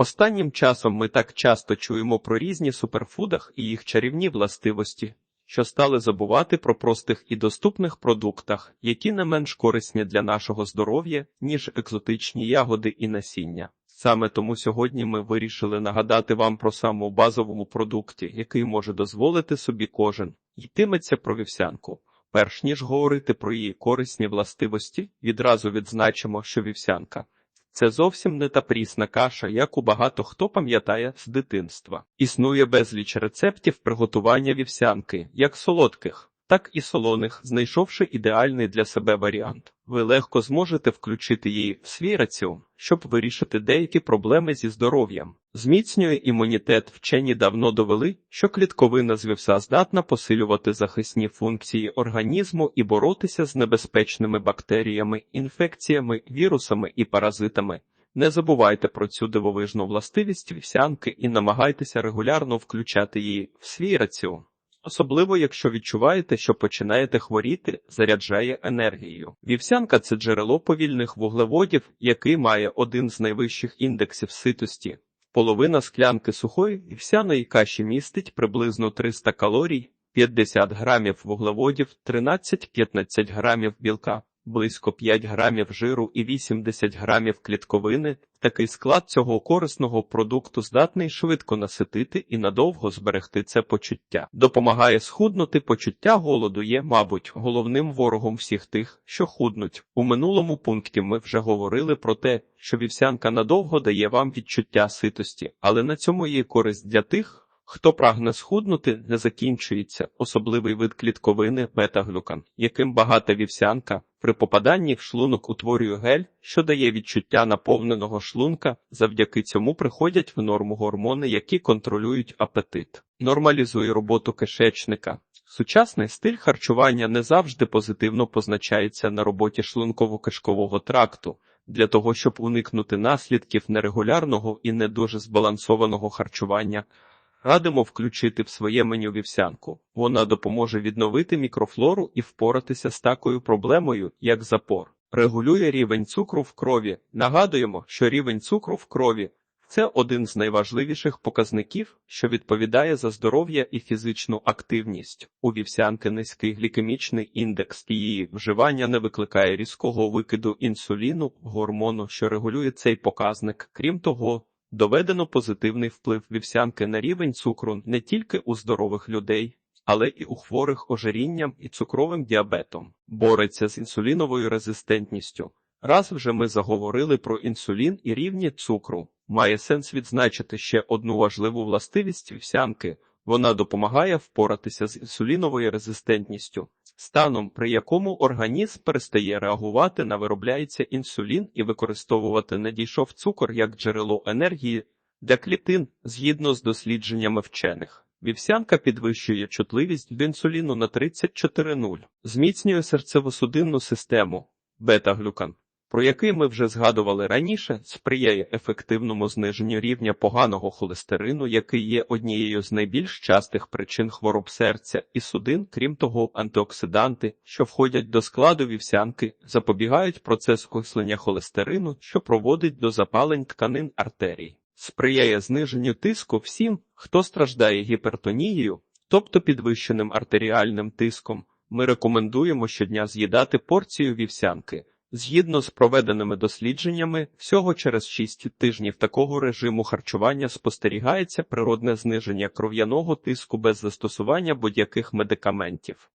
Останнім часом ми так часто чуємо про різні суперфудах і їх чарівні властивості, що стали забувати про простих і доступних продуктах, які не менш корисні для нашого здоров'я, ніж екзотичні ягоди і насіння. Саме тому сьогодні ми вирішили нагадати вам про саму базовому продукті, який може дозволити собі кожен. Йтиметься про вівсянку. Перш ніж говорити про її корисні властивості, відразу відзначимо, що вівсянка це зовсім не та прісна каша, яку багато хто пам'ятає з дитинства. Існує безліч рецептів приготування вівсянки, як солодких, так і солоних, знайшовши ідеальний для себе варіант. Ви легко зможете включити її в свій раціон, щоб вирішити деякі проблеми зі здоров'ям. Зміцнює імунітет. Вчені давно довели, що клітковина з здатна посилювати захисні функції організму і боротися з небезпечними бактеріями, інфекціями, вірусами і паразитами. Не забувайте про цю дивовижну властивість вівсянки і намагайтеся регулярно включати її в свій раціон. Особливо, якщо відчуваєте, що починаєте хворіти, заряджає енергією. Вівсянка це джерело повільних вуглеводів, який має один з найвищих індексів ситості. Половина склянки сухої вівсяної каші містить приблизно 300 калорій, 50 грамів вуглеводів, 13-15 грамів білка, близько 5 грамів жиру і 80 грамів клітковини. Такий склад цього корисного продукту здатний швидко наситити і надовго зберегти це почуття. Допомагає схуднути почуття голоду є, мабуть, головним ворогом всіх тих, що худнуть. У минулому пункті ми вже говорили про те, що вівсянка надовго дає вам відчуття ситості, але на цьому є користь для тих. Хто прагне схуднути, не закінчується особливий вид клітковини бета-глюкан, яким багата вівсянка при попаданні в шлунок утворює гель, що дає відчуття наповненого шлунка. Завдяки цьому приходять в норму гормони, які контролюють апетит, нормалізує роботу кишечника. Сучасний стиль харчування не завжди позитивно позначається на роботі шлунково-кишкового тракту. Для того щоб уникнути наслідків нерегулярного і не дуже збалансованого харчування. Радимо включити в своє меню вівсянку. Вона допоможе відновити мікрофлору і впоратися з такою проблемою, як запор. Регулює рівень цукру в крові. Нагадуємо, що рівень цукру в крові це один з найважливіших показників, що відповідає за здоров'я і фізичну активність. У вівсянки низький глікемічний індекс і її вживання не викликає різкого викиду інсуліну, гормону, що регулює цей показник. Крім того, Доведено позитивний вплив вівсянки на рівень цукру не тільки у здорових людей, але і у хворих ожирінням і цукровим діабетом, бореться з інсуліновою резистентністю. Раз вже ми заговорили про інсулін і рівні цукру, має сенс відзначити ще одну важливу властивість вівсянки. Вона допомагає впоратися з інсуліновою резистентністю, станом при якому організм перестає реагувати на виробляється інсулін і використовувати надійшов цукор як джерело енергії для клітин згідно з дослідженнями вчених. Вівсянка підвищує чутливість до інсуліну на 34,0, зміцнює серцево-судинну систему, бета-глюкан про який ми вже згадували раніше, сприяє ефективному зниженню рівня поганого холестерину, який є однією з найбільш частих причин хвороб серця і судин, крім того, антиоксиданти, що входять до складу вівсянки, запобігають процесу окислення холестерину, що проводить до запалень тканин артерій, сприяє зниженню тиску всім, хто страждає гіпертонією, тобто підвищеним артеріальним тиском. Ми рекомендуємо щодня з'їдати порцію вівсянки. Згідно з проведеними дослідженнями, всього через 6 тижнів такого режиму харчування спостерігається природне зниження кров'яного тиску без застосування будь-яких медикаментів.